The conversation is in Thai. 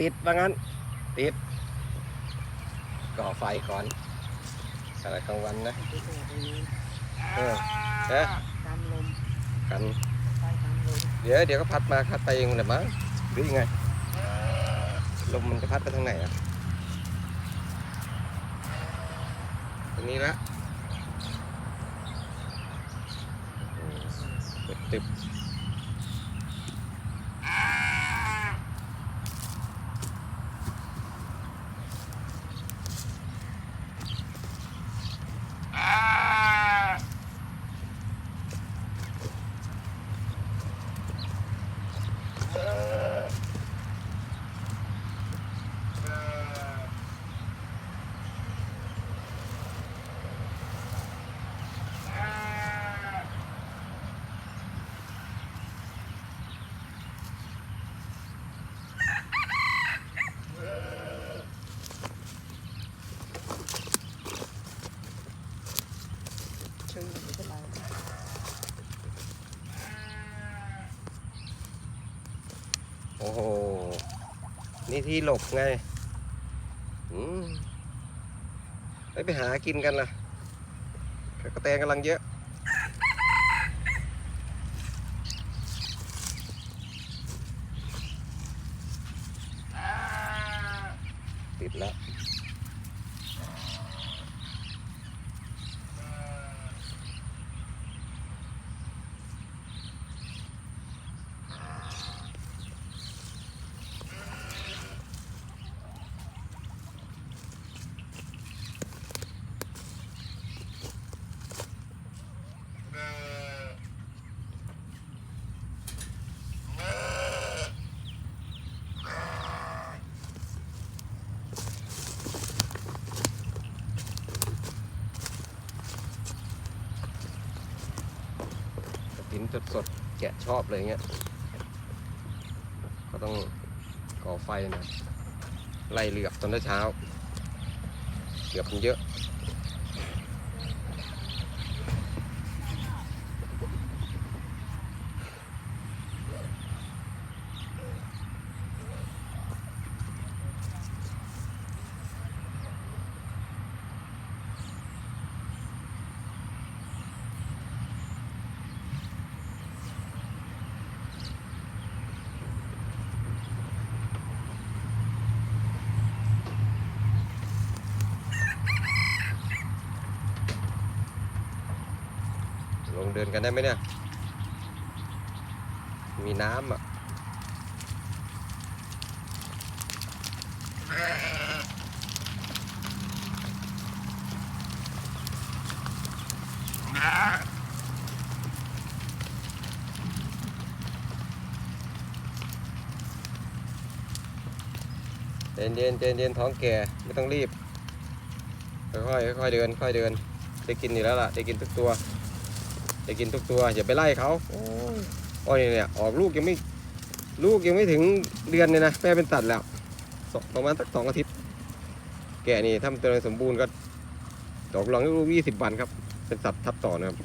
ติดว่างั้น ติด ก่อไฟก่อนอะไรกลางวันนะไปตรงนี้เออเอ๊ะตามลมกันไปตามลมเดี๋ยวเดี๋ยวก็พัดมาพัดไปเองแหละมั้งหรือยังไงลมมันจะพัดไปทางไหนอะตรงนี้ละอืมเปิดตึบ ชื่อไม่เป็นไร โอ้โห นี่ที่หลบไงอืมไปไปหากินกันล่ะกระแตงกำลังเยอะติดแล้ว หินสดๆแกะชอบเลยเงี้ย ก็ต้องก่อไฟนะไล่เหลือบตอนเช้าเหลือบมันเยอะ ลงเดินกันได้ไหมเนี่ย มีน้ำอะเย็นเย็นเย็นเย็นท้องแก่ไม่ต้องรีบ ค่อยๆค่อยเดิน ค่อยเดิน ได้กินอยู่แล้วล่ะ ได้กินทุกตัว ได้กินทุกตัวอย่าไปไล่เขาโอ้ยอ้อยเนี่ยออกลูกยังไม่ลูกยังไม่ถึงเดือนเลยนะแม่เป็นตัดแล้วสองประมาณสักสองอาทิตย์ แก่นี่ถ้ามันเจริญสมบูรณ์ก็ดอกรองลูกยี่สิบวันครับ เป็นสัตว์ทับต่อนะครับ